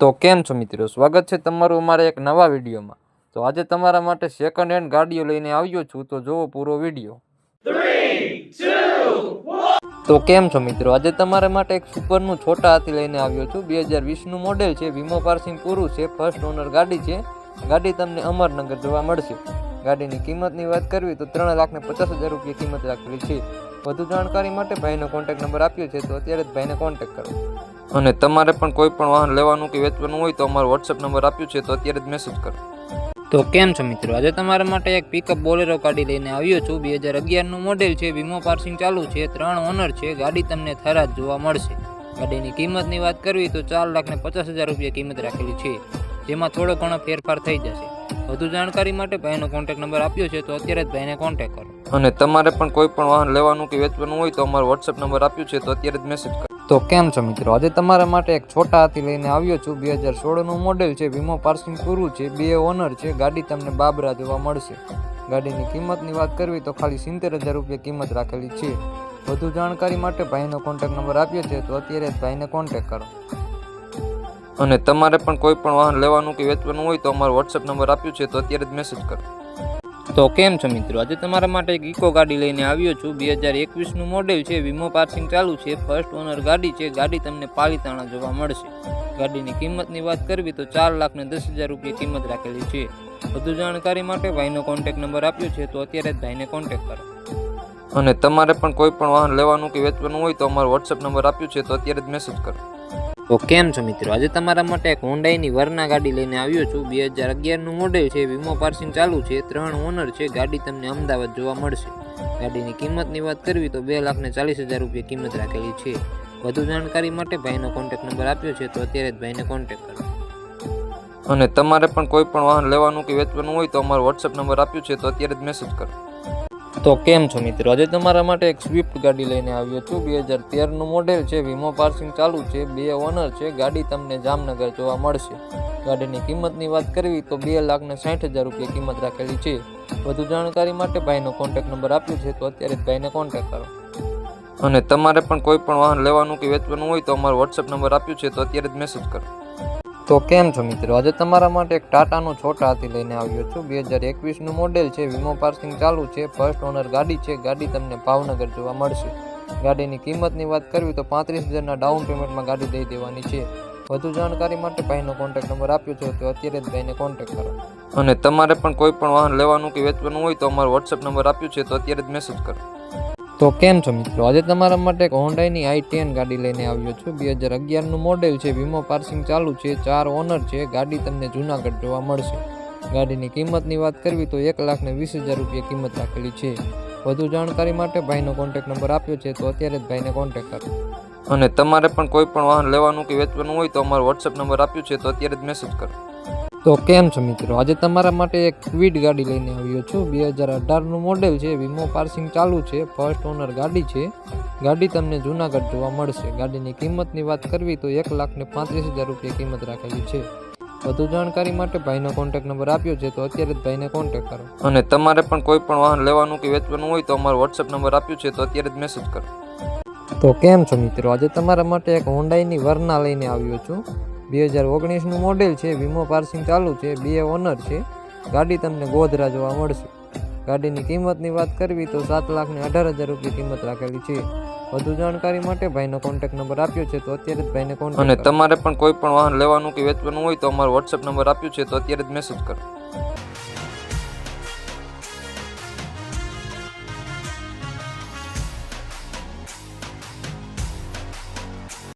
તો કેમ છો મિત્રો? સ્વાગત છે તમારું અમારા એક નવા વિડીયોમાં. તો આજે તમારા માટે સેકન્ડ હેન્ડ ગાડીઓ લઈને આવ્યો છું, તો જોવો પૂરો વીડિયો. તો કેમ છો મિત્રો? આજે તમારા માટે એક સુપરનું છોટા હાથી લઈને આવ્યો છું. બે હજાર વીસનું મોડેલ છે વીમો પાર્સિંગ પૂરું છે ફર્સ્ટ ઓનર ગાડી છે. ગાડી તમને અમરનગર જોવા મળશે. ગાડીની કિંમતની વાત કરવી તો ત્રણ લાખને પચાસ હજાર રૂપિયા કિંમત રાખેલી છે. વધુ જાણકારી માટે ભાઈનો કોન્ટેક્ટ નંબર આપ્યો છે, તો અત્યારે જ ભાઈને કોન્ટેક્ટ કરો. અને તમારે પણ કોઈ પણ વાહન લેવાનું કે વેચવાનું હોય તો અમારો વોટ્સએપ નંબર આપ્યો છે તો અત્યારે જ મેસેજ કરો. તો કેમ છો મિત્રો? આજે તમારા માટે એક પિકઅપ બોલેરો ગાડી લઈને આવ્યો છું. બે હજાર અગિયારનું મોડેલ છે વીમો પાર્સિંગ ચાલુ છે ત્રણ ઓનર છે. ગાડી તમને થરાદ જોવા મળશે. ગાડીની કિંમતની વાત કરવી તો ચાર લાખ ને પચાસ હજાર રૂપિયા કિંમત રાખેલી છે. જેમાં થોડો ઘણો ફેરફાર થઈ જશે. વધુ જાણકારી માટે ભાઈનો કોન્ટેક્ટ નંબર આપ્યો છે તો અત્યારે જ ભાઈને કોન્ટેક્ટ કરો. અને તમારે પણ કોઈ પણ વાહન લેવાનું કે વેચવાનું હોય તો અમારો વોટ્સએપ નંબર આપ્યો છે તો અત્યારે જ મેસેજ કરો. તો કેમ છો મિત્રો? આજે તમારા માટે એક છોટા હાથી લઈને આવ્યો છું. બે હજાર સોળનું મોડેલ છે વીમો પાર્સિંગ પૂરું છે, બે ઓનર છે. ગાડી તમને બાબરા જોવા મળશે. ગાડીની કિંમતની વાત કરવી તો ખાલી સિત્તેર હજાર રૂપિયા કિંમત રાખેલી છે. વધુ જાણકારી માટે ભાઈનો કોન્ટેક્ટ નંબર આપ્યો છે, તો અત્યારે જ ભાઈને કોન્ટેક્ટ કરો. અને તમારે પણ કોઈ પણ વાહન લેવાનું કે વેચવાનું હોય તો અમારો વોટ્સએપ નંબર આપ્યો છે, તો અત્યારે જ મેસેજ કરો. તો કેમ છો મિત્રો? આજે તમારા માટે એક ઇકો ગાડી લઈને આવ્યો છું. બે હજાર એકવીસનું મોડેલ છે. વીમો પાર્સિંગ ચાલુ છે. ફર્સ્ટ ઓનર ગાડી છે. ગાડી તમને પાલીતાણા જોવા મળશે. ગાડીની કિંમતની વાત કરવી તો ચાર લાખ ને દસ હજાર રૂપિયા કિંમત રાખેલી છે. વધુ જાણકારી માટે ભાઈનો કોન્ટેક્ટ નંબર આપ્યો છે. તો અત્યારે જ ભાઈને કોન્ટેક્ટ કરો. અને તમારે પણ કોઈ પણ વાહન લેવાનું કે વેચવાનું હોય તો અમારો વોટ્સએપ નંબર આપ્યો છે. તો અત્યારે જ મેસેજ કરો. તો કેમ છો મિત્રો? આજે તમારા માટે એક હોન્ડાઈની વરના ગાડી લઈને આવ્યો છું. બે હજાર અગિયારનું મોડેલ છે, વીમો પાર્સિંગ ચાલુ છે, ત્રણ ઓનર છે. ગાડી તમને અમદાવાદ જોવા મળશે. ગાડીની કિંમતની વાત કરવી તો બે લાખ ને ચાલીસ હજાર રૂપિયા કિંમત રાખેલી છે. વધુ જાણકારી માટે ભાઈનો કોન્ટેક્ટ નંબર આપ્યો છે, તો અત્યારે જ ભાઈને કોન્ટેક્ટ કરો. અને તમારે પણ કોઈ પણ વાહન લેવાનું કે વેચવાનું હોય તો અમારો વોટ્સએપ નંબર આપ્યો છે, તો અત્યારે જ મેસેજ કરો. તો કેમ છો મિત્રો? આજે તમારા માટે એક સ્વિફ્ટ ગાડી લઈને આવ્યો છું. બે હજાર તેરનું મોડેલ છે વીમો પાર્સિંગ ચાલુ છે, બે ઓનર છે, ગાડી તમને જામનગર જોવા મળશે. ગાડીની કિંમતની વાત કરવી તો બે લાખ ને સાઠ હજાર રૂપિયા કિંમત રાખેલી છે. વધુ જાણકારી માટે ભાઈનો કોન્ટેક્ટ નંબર આપ્યો છે, તો અત્યારે જ ભાઈને કોન્ટેક્ટ કરો. અને તમારે પણ કોઈ પણ વાહન લેવાનું કે વેચવાનું હોય તો અમારો વોટ્સએપ નંબર આપ્યો છે, તો અત્યારે જ મેસેજ કરો. તો કેમ છો મિત્રો? આજે તમારા માટે એક ટાટાનું છોટા હાથી લઈને આવ્યો છું. બે હજાર એકવીસનું મોડેલ છે, વીમો પાર્સિંગ ચાલુ છે ફર્સ્ટ ઓનર ગાડી છે, ગાડી તમને ભાવનગર જોવા મળશે. ગાડીની કિંમતની વાત કરવી તો પાંત્રીસ હજારના ડાઉન પેમેન્ટમાં ગાડી દઈ દેવાની છે. વધુ જાણકારી માટે ભાઈનો કોન્ટેક્ટ નંબર આપ્યો છે, તો અત્યારે જ ભાઈને કોન્ટેક્ટ કરો. અને તમારે પણ કોઈ પણ વાહન લેવાનું કે વેચવાનું હોય તો અમારો વોટ્સએપ નંબર આપ્યો છે, તો અત્યારે જ મેસેજ કરો. તો કેમ છો મિત્રો? આજે તમારા માટે એક હોન્ડાઈની આઈ ટેન ગાડી લઈને આવ્યો છું. બે હજાર અગિયારનું મોડેલ છે, વીમો પાર્સિંગ ચાલુ છે, ચાર ઓનર છે, ગાડી તમને જુનાગઢ જોવા મળશે. ગાડીની કિંમતની વાત કરવી તો એક લાખ ને વીસ હજાર રૂપિયા કિંમત રાખેલી છે. વધુ જાણકારી માટે ભાઈનો કોન્ટેક્ટ નંબર આપ્યો છે, તો અત્યારે જ ભાઈને કોન્ટેક્ટ કરો. અને તમારે પણ કોઈ પણ વાહન લેવાનું કે વેચવાનું હોય તો અમારો વોટ્સએપ નંબર આપ્યો છે, તો અત્યારે જ મેસેજ કરો. તો કેમ છો મિત્રો? આજે તમારા માટે એક ક્વિડ ગાડી લઈને આવ્યો છું. બે હજાર અઢારનું મોડેલ છે, વીમો પાર્સિંગ ચાલુ છે ફર્સ્ટ ઓનર ગાડી છે. ગાડી તમને જુનાગઢ જોવા મળશે. ગાડીની કિંમતની વાત કરવી તો એક લાખને પાંત્રીસ હજાર રૂપિયા કિંમત રાખેલી છે. વધુ જાણકારી માટે ભાઈનો કોન્ટેક્ટ નંબર આપ્યો છે તો અત્યારે જ ભાઈને કોન્ટેક્ટ કરો. અને તમારે પણ કોઈ પણ વાહન લેવાનું કે વેચવાનું હોય તો અમારો વોટ્સએપ નંબર આપ્યો છે તો અત્યારે જ મેસેજ કરો. તો કેમ છો મિત્રો? આજે તમારા માટે એક હોન્ડાઈની વરના લઈને આવ્યો છું. બે હજાર ઓગણીસનું મોડેલ છે વીમો પાર્સિંગ ચાલુ છે બે ઓનર છે. ગાડી તમને ગોધરા જોવા મળશે. ગાડીની કિંમતની વાત કરવી તો સાત લાખને અઢાર હજાર રૂપિયા કિંમત રાખેલી છે. વધુ જાણકારી માટે ભાઈનો કોન્ટેક્ટ નંબર આપ્યો છે તો અત્યારે જ ભાઈને કોન્ટેક્ટ અને તમારે પણ કોઈ પણ વાહન લેવાનું કે વેચવાનું હોય તો અમારો વોટ્સએપ નંબર આપ્યો છે તો અત્યારે જ મેસેજ કરો.